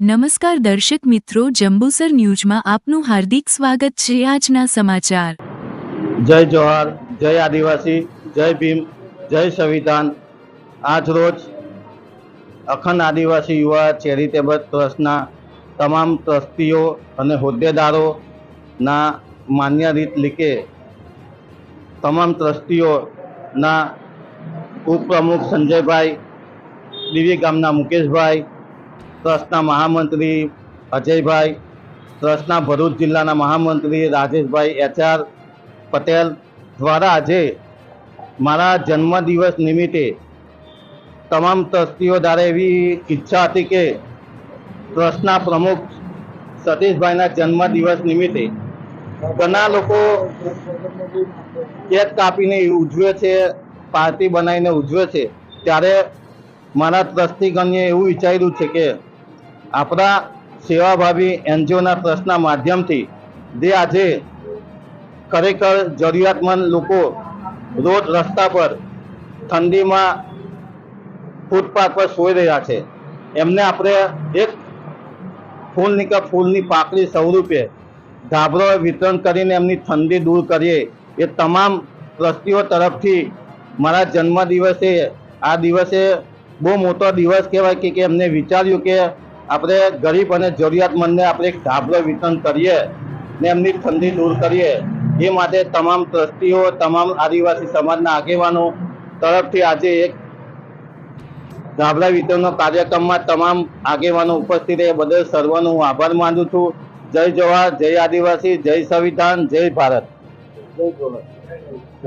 નમસ્કાર દર્શક મિત્રો, જંબુસર ન્યૂઝમાં આપનું હાર્દિક સ્વાગત છે આજના સમાચાર. જય જોહાર જય આદિવાસી, જય ભીમ, જય સંવિધાન. આજ રોજ અખંડ આદિવાસી યુવા ચેરિટેબલ ટ્રસ્ટના તમામ ટ્રસ્ટીઓ અને હોદ્દેદારોના માન્ય રીત લીકે તમામ ટ્રસ્ટીઓના ઉપપ્રમુખ સંજયભાઈ દિવી ગામના મુકેશભાઈ ટ્રસ્ટના મહામંત્રી અજયભાઈ, ટ્રસ્ટના ભરૂચ જિલ્લાના મહામંત્રી રાજેશભાઈ એચઆર પટેલ દ્વારા આજે મારા જન્મદિવસ નિમિત્તે તમામ ટ્રસ્ટીઓ દ્વારા એવી ઈચ્છા હતી કે ટ્રસ્ટના પ્રમુખ સતીશભાઈના જન્મદિવસ નિમિત્તે ઘણા લોકો કેક કાપીને ઉજવે છે, પાર્ટી બનાવીને ઉજવે છે. ત્યારે મારા ટ્રસ્ટીગણને એવું વિચાર્યું છે કે આપણા સેવાભાવી એનજીઓના ટ્રસ્ટના માધ્યમથી જે આજે ખરેખર જરૂરિયાતમંદ લોકો રોડ રસ્તા પર ઠંડીમાં ફૂટપાથ પર સૂઈ રહ્યા છે. એમને આપણે એક ફૂલની કે ફૂલની પાકડી સ્વરૂપે ધાબળો વિતરણ કરીને એમની ઠંડી દૂર કરીએ. એ તમામ ટ્રસ્ટીઓ તરફથી મારા જન્મદિવસે, આ દિવસે બહુ મોટો દિવસ કહેવાય કે એમને વિચાર્યું કે આપણે ગરીબ અને જરૂરિયાતમંદને આપણે એક ધાબળો વિતરણ કરીએ ને એમની ઠંડી દૂર કરીએ, એ માટે તમામ ટ્રસ્ટીઓ, તમામ આદિવાસી સમાજના આગેવાનો તરફથી આજે એક ધાબળા વિતરણનો કાર્યક્રમમાં તમામ આગેવાનો ઉપસ્થિત એ બદલ સર્વનો હું આભાર માનું છું. જય જવાહર, જય આદિવાસી, જય સંવિધાન, જય ભારત. જય